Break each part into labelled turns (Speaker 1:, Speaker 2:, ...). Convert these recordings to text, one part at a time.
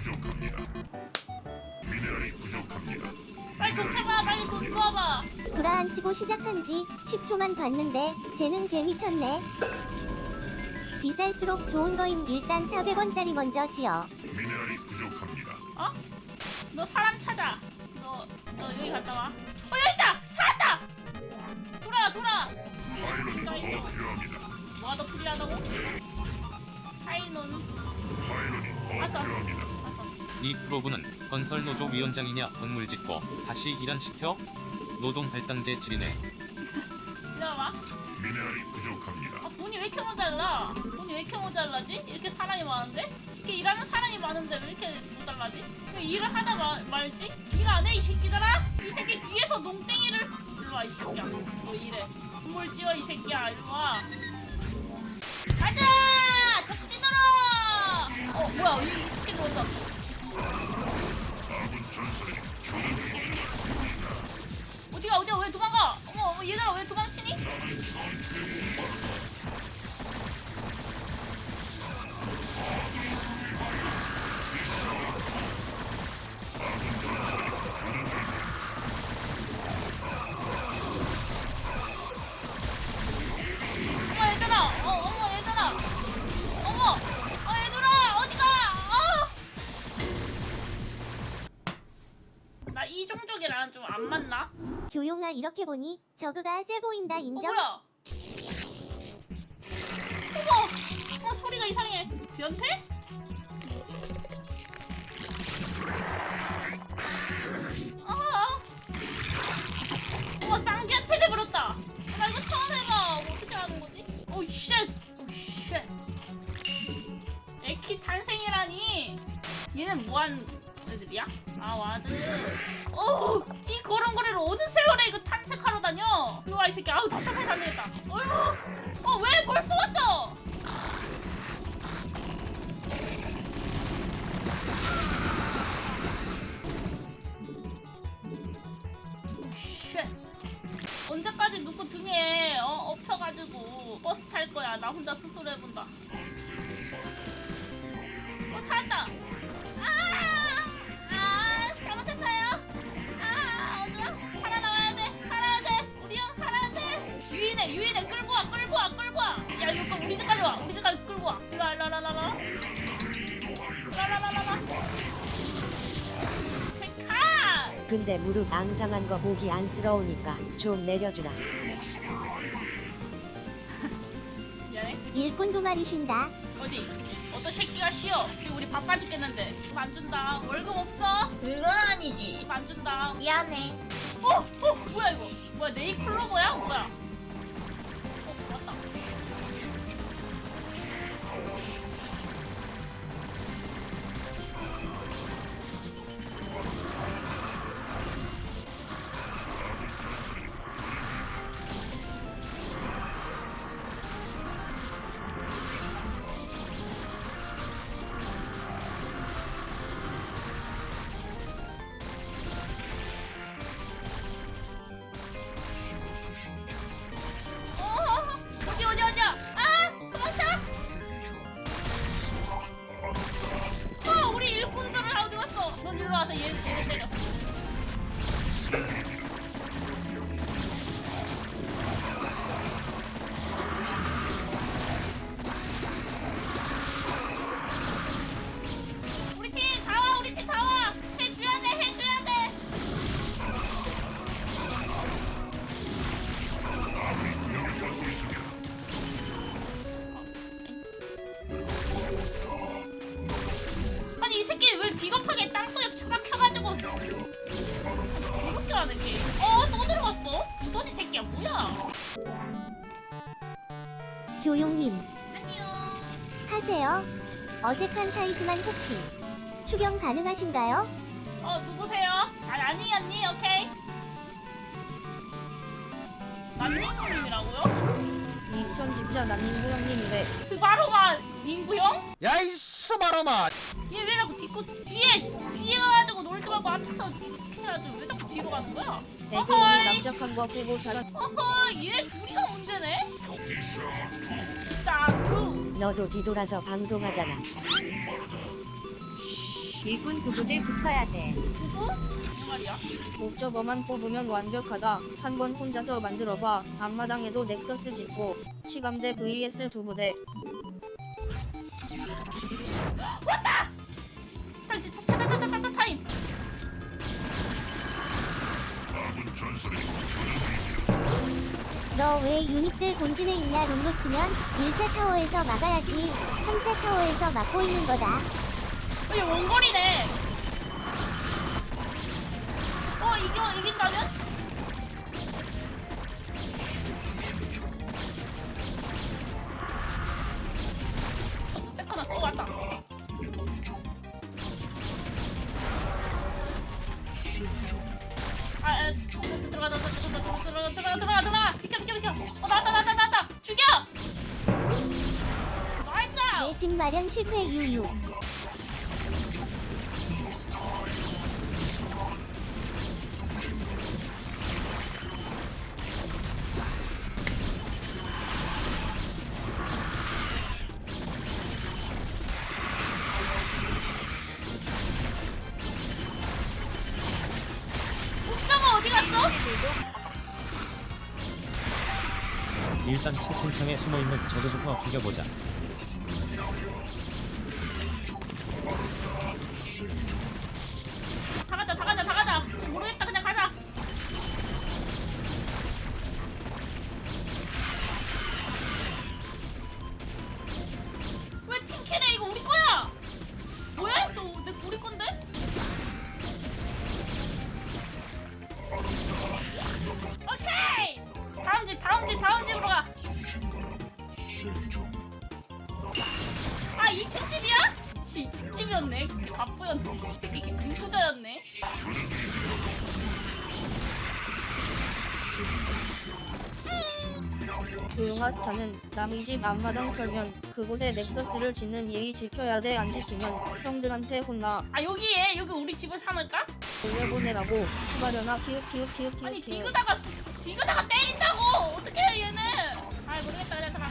Speaker 1: 부족합니다. 미네랄이 부족합니다.
Speaker 2: 빨리 돈 캐봐 빨리 돈 모아봐
Speaker 3: 구라앉히고 시작한 지 10초만 봤는데 쟤는 개미쳤네. 비쌀수록 좋은 거임 일단 400원짜리 먼저 지어.
Speaker 1: 미네랄이 부족합니다.
Speaker 2: 어? 너 사람 찾아 너, 너 여기 갔다 와어 여기 있다 찾았다 돌아 돌아
Speaker 1: 파일론이 더 필요합니다.
Speaker 2: 더 필요하다고? 파이논
Speaker 1: 파일론이 더
Speaker 2: 왔어.
Speaker 1: 필요합니다.
Speaker 4: 이 프로브는 건설 노조 위원장이냐 건물 짓고 다시 일한 시켜? 노동 할당제 질이네.
Speaker 2: 기다려봐
Speaker 1: 미네랄이 부족합니다.
Speaker 2: 아 돈이 왜 이렇게 모자라 돈이 왜 이렇게 모자라지? 이렇게 사람이 많은데? 이렇게 일하는 사람이 많은데 왜 이렇게 모자라지? 왜 일을 하다 마, 말지? 일 안 해 이 새끼들아? 이 새끼 뒤에서 농땡이를 일로와 이 새끼야 너 일해 건물 지어 이 새끼야 일로와 이 종족이랑 좀 안 맞나?
Speaker 3: 교용아 이렇게 보니 저그가 세 보인다
Speaker 2: 어
Speaker 3: 인정?
Speaker 2: 뭐야? 어머! 어 소리가 이상해. 변태? 어. 어머 쌍비한테 돼버렸다. 나 이거 처음 해봐. 어떻게 하는 거지? 오 쉣. 오 쉣. 에키 탄생이라니. 얘는 뭐한 애들이야? 아 와드. 새끼. 아우 답답해 다니겠다. 어휴. 어왜 벌써 왔어? 쉣. 언제까지 누구 등에 어, 엎혀가지고 버스 탈 거야? 나 혼자 스스로 해본다. 어 찾았다. 우리 집까지 와. 우리 집까지 끌고 와. 일로 와, 일로 와, 일로 와, 일로 와. 와. 가!
Speaker 5: 근데 무릎 앙상한 거 보기 안쓰러우니까 좀 내려주라.
Speaker 2: 미안해.
Speaker 3: 일꾼 두 마리 쉰다.
Speaker 2: 어디? 어떤 새끼가 쉬어? 지금 우리 바빠 죽겠는데. 돈안 준다. 월급 없어?
Speaker 6: 그건 아니지.
Speaker 2: 돈안 준다.
Speaker 6: 미안해.
Speaker 2: 어, 어, 뭐야 이거? 뭐야 네이클로버야? 뭐야? 갔어? 넌 일로 와서 얘 얘를 때려.
Speaker 3: 어색한 사이지만 혹시 추경 가능하신가요?
Speaker 2: 어 누구세요? 아 아니 언니 오케이. 난닝구님이라고요?
Speaker 6: 이 편집자 남인구 형님이래.
Speaker 2: 스바로마 닝구 형?
Speaker 7: 야이 스바로마
Speaker 2: 얘왜 자꾸 뒤고 뒤에 뒤에 가가지고 놀지 말고 앞에서 이렇게 해야지 왜 자꾸 뒤로 가는 거야?
Speaker 6: 대표님
Speaker 2: 어허이
Speaker 6: 남적한 거 보고 잘한.
Speaker 2: 어허 얘 둘이가 문제네. 쌍투.
Speaker 5: 너도 뒤돌아서 방송하잖아.
Speaker 7: 일꾼 두 부대 붙여야 돼.
Speaker 2: 누구? 무슨 말이야?
Speaker 6: 옵저버만 뽑으면 완벽하다. 한 번 혼자서 만들어봐. 앞마당에도 넥서스 짓고 치감대 vs 두 부대.
Speaker 2: 다시 타타타타타 타임.
Speaker 3: 너 왜 유닛들 본진에 있냐 롱로 치면 1차 타워에서 막아야지 3차 타워에서 막고 있는 거다
Speaker 2: 이게 원거리네. 어 이겨 이긴다면?
Speaker 3: 집 마련 실패 유유
Speaker 2: 옥정아 어디 갔어?
Speaker 8: 일단 채팅창에 숨어있는 저그부터 죽여보자.
Speaker 2: 바쁘였네. 이 새끼 그 금수저였네.
Speaker 6: 조용하스타는 남의 집 앞마당 털면 그곳에 넥서스를 짓는 예의 지켜야 돼. 안 지키면 형들한테 혼나.
Speaker 2: 아 여기에 여기 우리 집을 삼을까?
Speaker 6: 올려보내라고. 수바려나 키읔 키읔 키읔 키읔
Speaker 2: 아니. 디그다가 디그다가 때린다고 어떻게 해 얘는? 아 모르겠다 그냥 잠깐.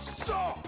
Speaker 1: so!